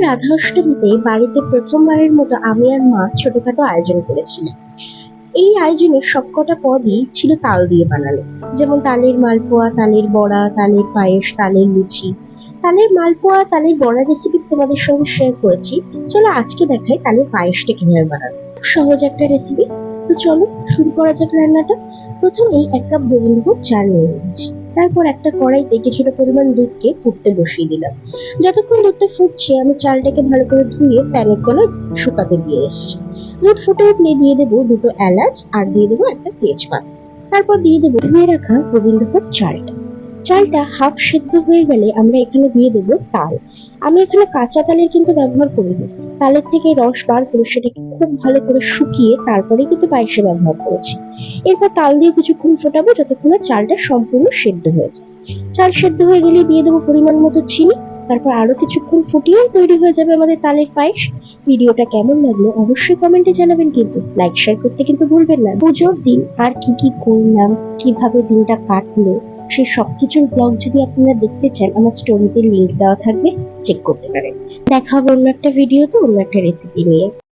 রাধা অষ্টমীতে বাড়িতে প্রথমবারের মতো আমি আর মা ছোটখাটো আয়োজন করেছিলাম। এই আয়োজনের সবকটা পদই ছিল তাল দিয়ে বানানো। যেমন তালের মালপোয়া, তালের বড়া, তালের পায়েস, তালের লুচি। তালের মালপোয়া, তালের বড়া রেসিপি তোমাদের সঙ্গে শেয়ার করেছি। চলো আজকে দেখাই তালের পায়েসটা কীভাবে বানানো। খুব সহজ একটা রেসিপি তো চলো শুরু করা যাক রান্নাটা। প্রথমেই এক কাপ গোবিন্দভোগ চাল নিয়ে নিয়েছি তারপর একটা কড়াইতে কিছুটা পরিমাণ দুধকে ফুটতে বসিয়ে দিলাম। যতক্ষণ দুধটা ফুটছে, আমি চালটাকে ভালো করে ধুয়ে ফ্যানের তলায় শুকাতে দিয়ে এসছি। দুধ ফুটে উঠলে দিয়ে দেবো দুটো এলাচ আর দিয়ে দেবো একটা তেজপাতা। তারপর দিয়ে দেবো ধুয়ে রাখা গোবিন্দভোগ চালটা। চালটা হাফ সেদ্ধ হয়ে গেলে আমরা এখানে দিয়ে দেবো তাল। আমি এখানে কাঁচা তালের কিন্তু ব্যবহার করিনি। তালের থেকে রস বার করে সেটাকে খুব ভালো করে শুকিয়ে তারপরে কিন্তু পায়েসে ব্যবহার করেছি। এরপর তাল দিয়ে কিছুক্ষণ ফোটাবো যতক্ষণ চালটা সম্পূর্ণ সেদ্ধ হয়ে যায়। চাল সেদ্ধ হয়ে গেলে দিয়ে দেবো পরিমাণ মতো চিনি। তারপর আরও কিছুক্ষণ ফুটিয়ে তৈরি হয়ে যাবে আমাদের তালের পায়েস। ভিডিওটা কেমন লাগল অবশ্যই কমেন্টে জানাবেন কিন্তু লাইক শেয়ার করতে কিন্তু ভুলবেন না। পুজোর দিন আর কি কি করলাম, কীভাবে দিনটা কাটলো সেই সব কিছুর ব্লগ যদি আপনারা দেখতে চান, আমার স্টোরিতে লিঙ্ক দেওয়া থাকবে চেক করতে পারেন। দেখা হবে অন্য একটা ভিডিওতে অন্য একটা রেসিপি নিয়ে।